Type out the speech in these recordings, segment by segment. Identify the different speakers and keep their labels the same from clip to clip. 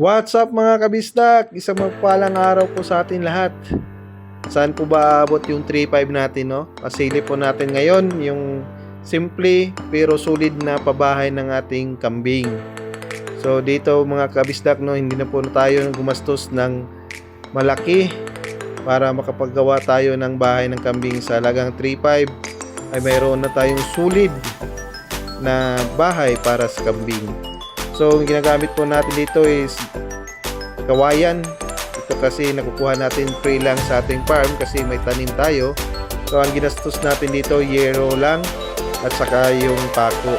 Speaker 1: What's up mga kabisdak? Isang magpalang araw po sa atin lahat. Saan po ba aabot yung 3.5 natin, no? Pasili po natin ngayon yung simple pero solid na pabahay ng ating kambing. So dito mga kabisdak, no, hindi na po tayo gumastos ng malaki para makapaggawa tayo ng bahay ng kambing sa lagang 3.5 ay mayroon na tayong solid na bahay para sa kambing. So, ang ginagamit po natin dito is kawayan. Ito kasi nakukuha natin free lang sa ating farm kasi may tanim tayo. So, ang ginastos natin dito, yero lang at saka yung pako.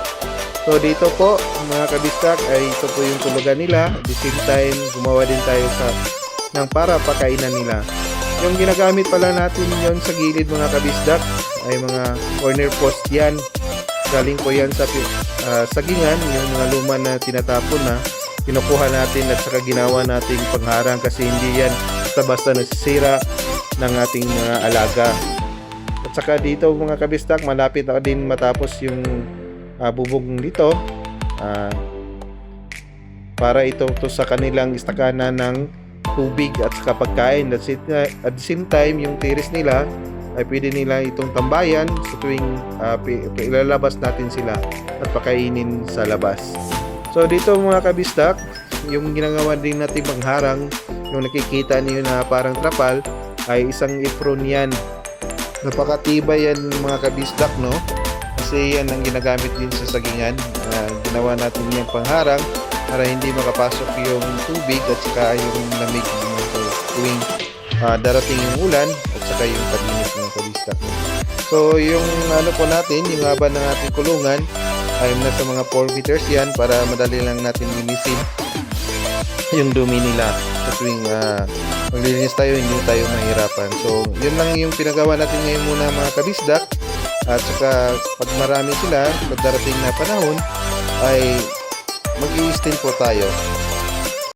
Speaker 1: So, dito po, mga kabistak, ay ito po yung tulugan nila. At the same time, gumawa din tayo sa ng para pakainan nila. Yung ginagamit pala natin yon sa gilid mga kabisdak ay mga corner post yan. Galing po yan sa ah, sagingan, yung mga luma na tinatapon na kinukuha natin at saka ginawa nating pangharang kasi hindi yan basta-basta nasisira ng ating mga alaga. At saka dito mga kabistak, malapit na din matapos yung ah, bubog dito ah, para ito to sa kanilang istakana ng tubig at saka pagkain. At at the same time, yung tiris nila ay pwede nila itong tambayan sa tuwing ah, pi- pi- ilalabas natin sila at pakainin sa labas. So dito mga kabistak, yung ginagawa din natin pangharang, yung nakikita niyo na parang trapal, ay isang ifron yan. Napakatibay yan mga kabistak, no? Kasi yan ang ginagamit din sa sagingan. Ah, ginawa natin yung pangharang para hindi makapasok yung tubig at saka yung lamig ng tuwing ah, darating yung ulan saka yung pag-init ng kabistak. So yung ano po natin, yung haba ng ating kulungan ay nasa mga 4 meters yan para madali lang natin linisin yung dumi nila. Sa tuwing uh, maglilinis tayo hindi tayo mahirapan. So yun lang yung pinagawa natin ngayon muna mga kabisdak at saka pag marami sila pag darating na panahon ay mag extend po tayo